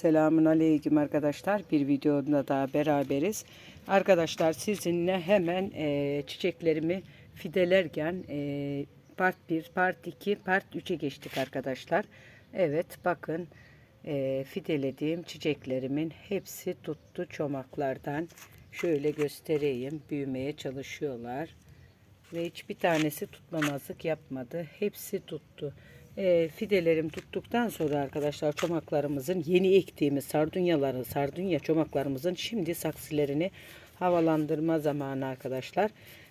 Selamun Aleyküm arkadaşlar. Bir videoda daha beraberiz. Arkadaşlar sizinle hemen e, çiçeklerimi fidelerken e, part 1, part 2, part 3'e geçtik arkadaşlar. Evet bakın e, fidelediğim çiçeklerimin hepsi tuttu çomaklardan. Şöyle göstereyim. Büyümeye çalışıyorlar. Ve hiçbir tanesi tutmamazlık yapmadı. Hepsi tuttu. E, fidelerim tuttuktan sonra arkadaşlar çomaklarımızın yeni ektiğimiz sardunyaları, sardunya çomaklarımızın şimdi saksılarını havalandırma zamanı arkadaşlar.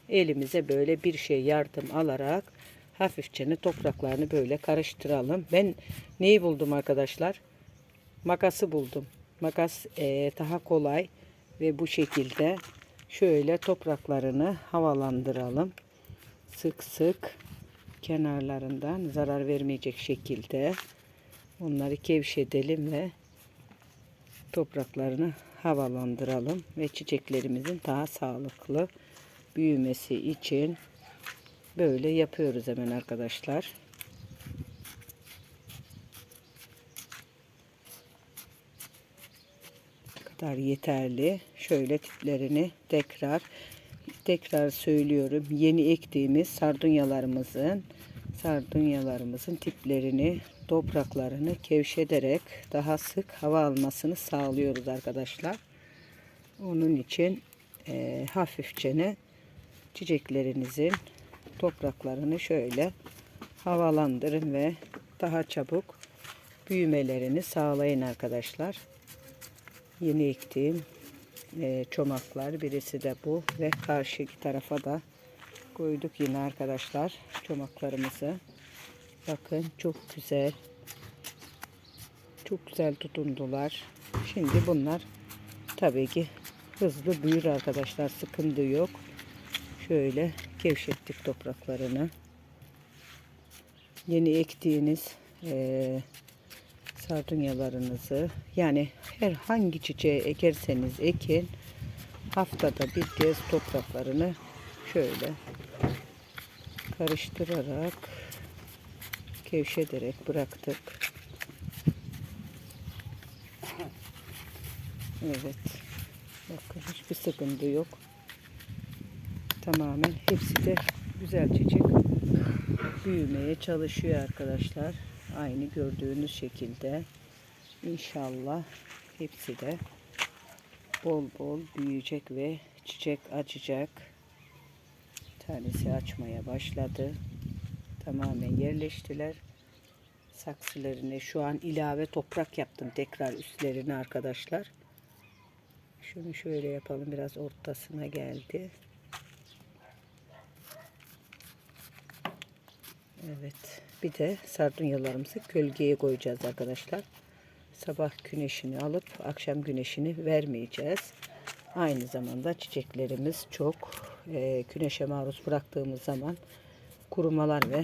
Elimize böyle bir şey yardım alarak hafifçe topraklarını böyle karıştıralım. Ben neyi buldum arkadaşlar? Makası buldum. Makas e, daha kolay ve bu şekilde şöyle topraklarını havalandıralım. Sık sık kenarlarından zarar vermeyecek şekilde onları gevşetelim ve topraklarını havalandıralım ve çiçeklerimizin daha sağlıklı büyümesi için böyle yapıyoruz hemen arkadaşlar. kadar yeterli. Şöyle tiplerini tekrar tekrar söylüyorum. Yeni ektiğimiz sardunyalarımızın sardunyalarımızın tiplerini, topraklarını kevşederek daha sık hava almasını sağlıyoruz arkadaşlar. Onun için e, hafifçe çiçeklerinizin topraklarını şöyle havalandırın ve daha çabuk büyümelerini sağlayın arkadaşlar. Yeni ektiğim e, çomaklar. Birisi de bu ve karşı tarafa da koyduk yine arkadaşlar çomaklarımızı. Bakın çok güzel. Çok güzel tutundular. Şimdi bunlar tabii ki hızlı büyür arkadaşlar. Sıkıntı yok. Şöyle gevşettik topraklarını. Yeni ektiğiniz e, sardunyalarınızı yani herhangi çiçeği ekerseniz ekin haftada bir kez topraklarını şöyle karıştırarak gevşederek bıraktık. Evet. Bakın hiçbir sıkıntı yok. Tamamen hepsi de güzel çiçek büyümeye çalışıyor arkadaşlar. Aynı gördüğünüz şekilde inşallah hepsi de bol bol büyüyecek ve çiçek açacak. Tanesi açmaya başladı. Tamamen yerleştiler. Saksılarını şu an ilave toprak yaptım tekrar üstlerine arkadaşlar. Şunu şöyle yapalım biraz ortasına geldi. Evet. Bir de sardunyalarımızı gölgeye koyacağız arkadaşlar. Sabah güneşini alıp akşam güneşini vermeyeceğiz. Aynı zamanda çiçeklerimiz çok e, güneşe maruz bıraktığımız zaman kurumalar ve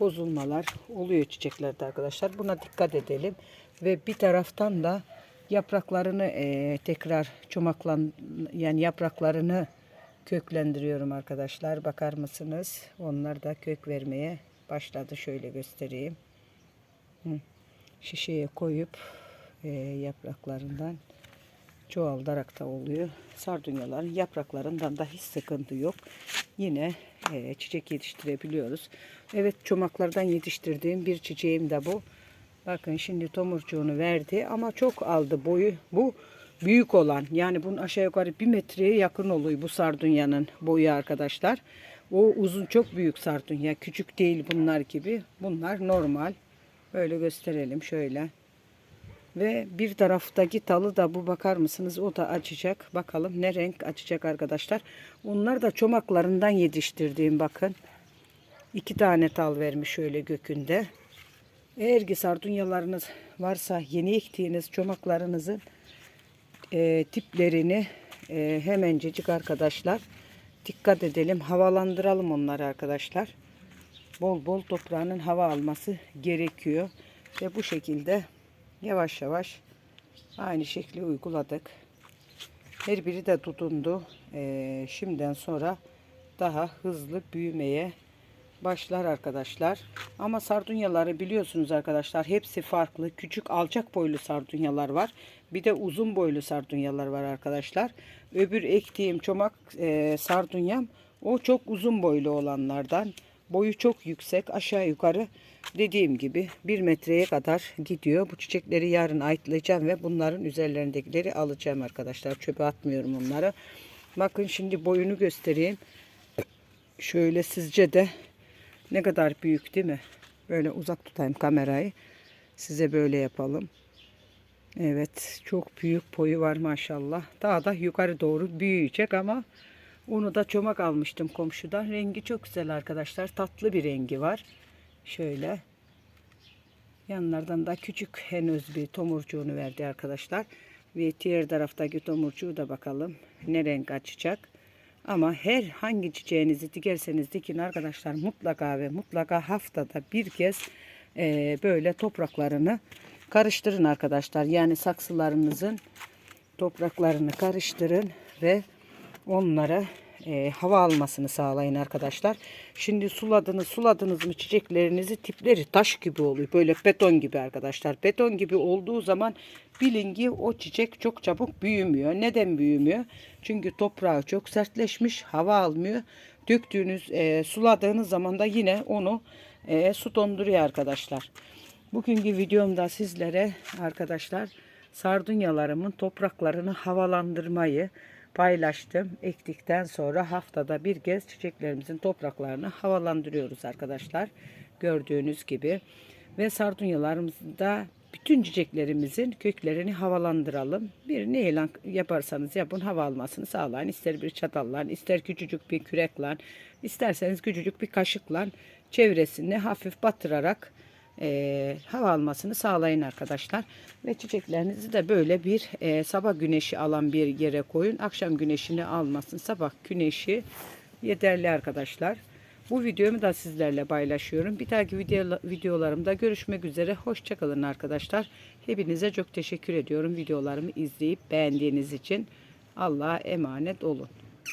bozulmalar oluyor çiçeklerde arkadaşlar. Buna dikkat edelim. Ve bir taraftan da yapraklarını e, tekrar çomaklan yani yapraklarını köklendiriyorum arkadaşlar. Bakar mısınız? Onlar da kök vermeye başladı. Şöyle göstereyim. Şişeye koyup e, yapraklarından çoğaldarak da oluyor. Sardunyaların yapraklarından da hiç sıkıntı yok. Yine e, çiçek yetiştirebiliyoruz. Evet çomaklardan yetiştirdiğim bir çiçeğim de bu. Bakın şimdi tomurcuğunu verdi ama çok aldı boyu. Bu büyük olan yani bunun aşağı yukarı bir metreye yakın oluyor bu sardunyanın boyu arkadaşlar. O uzun çok büyük sardunya. Küçük değil bunlar gibi. Bunlar normal. Böyle gösterelim şöyle. Ve bir taraftaki talı da bu bakar mısınız? O da açacak. Bakalım ne renk açacak arkadaşlar. Onlar da çomaklarından yetiştirdiğim bakın. İki tane tal vermiş şöyle gökünde. Eğer ki sardunyalarınız varsa yeni ektiğiniz çomaklarınızın e, tiplerini e, hemencecik arkadaşlar dikkat edelim. Havalandıralım onları arkadaşlar. Bol bol toprağının hava alması gerekiyor. Ve bu şekilde yavaş yavaş aynı şekli uyguladık. Her biri de tutundu. Ee, şimdiden sonra daha hızlı büyümeye başlar arkadaşlar. Ama sardunyaları biliyorsunuz arkadaşlar hepsi farklı. Küçük alçak boylu sardunyalar var. Bir de uzun boylu sardunyalar var arkadaşlar. Öbür ektiğim çomak e, sardunyam o çok uzun boylu olanlardan. Boyu çok yüksek aşağı yukarı dediğim gibi bir metreye kadar gidiyor. Bu çiçekleri yarın ayıtlayacağım ve bunların üzerlerindekileri alacağım arkadaşlar. Çöpe atmıyorum onları. Bakın şimdi boyunu göstereyim. Şöyle sizce de ne kadar büyük değil mi? Böyle uzak tutayım kamerayı. Size böyle yapalım. Evet çok büyük boyu var maşallah. Daha da yukarı doğru büyüyecek ama onu da çomak almıştım komşudan. Rengi çok güzel arkadaşlar. Tatlı bir rengi var. Şöyle. Yanlardan da küçük henüz bir tomurcuğunu verdi arkadaşlar. Ve diğer taraftaki tomurcuğu da bakalım ne renk açacak. Ama her hangi çiçeğinizi dikerseniz dikin arkadaşlar mutlaka ve mutlaka haftada bir kez eee, böyle topraklarını karıştırın arkadaşlar. Yani saksılarınızın topraklarını karıştırın ve onlara e, hava almasını sağlayın arkadaşlar. Şimdi suladınız suladınız mı çiçeklerinizi tipleri taş gibi oluyor. Böyle beton gibi arkadaşlar. Beton gibi olduğu zaman bilin ki o çiçek çok çabuk büyümüyor. Neden büyümüyor? Çünkü toprağı çok sertleşmiş. Hava almıyor. Döktüğünüz e, suladığınız zaman da yine onu e, su donduruyor arkadaşlar. Bugünkü videomda sizlere arkadaşlar sardunyalarımın topraklarını havalandırmayı paylaştım. Ektikten sonra haftada bir kez çiçeklerimizin topraklarını havalandırıyoruz arkadaşlar. Gördüğünüz gibi. Ve sardunyalarımızda bütün çiçeklerimizin köklerini havalandıralım. Bir neyle yaparsanız yapın hava almasını sağlayın. İster bir çatalla, ister küçücük bir kürekle, isterseniz küçücük bir kaşıkla çevresini hafif batırarak e, hava almasını sağlayın arkadaşlar. Ve çiçeklerinizi de böyle bir e, sabah güneşi alan bir yere koyun. Akşam güneşini almasın. Sabah güneşi yeterli arkadaşlar. Bu videomu da sizlerle paylaşıyorum. Bir dahaki video, videolarımda görüşmek üzere. Hoşçakalın arkadaşlar. Hepinize çok teşekkür ediyorum videolarımı izleyip beğendiğiniz için. Allah'a emanet olun.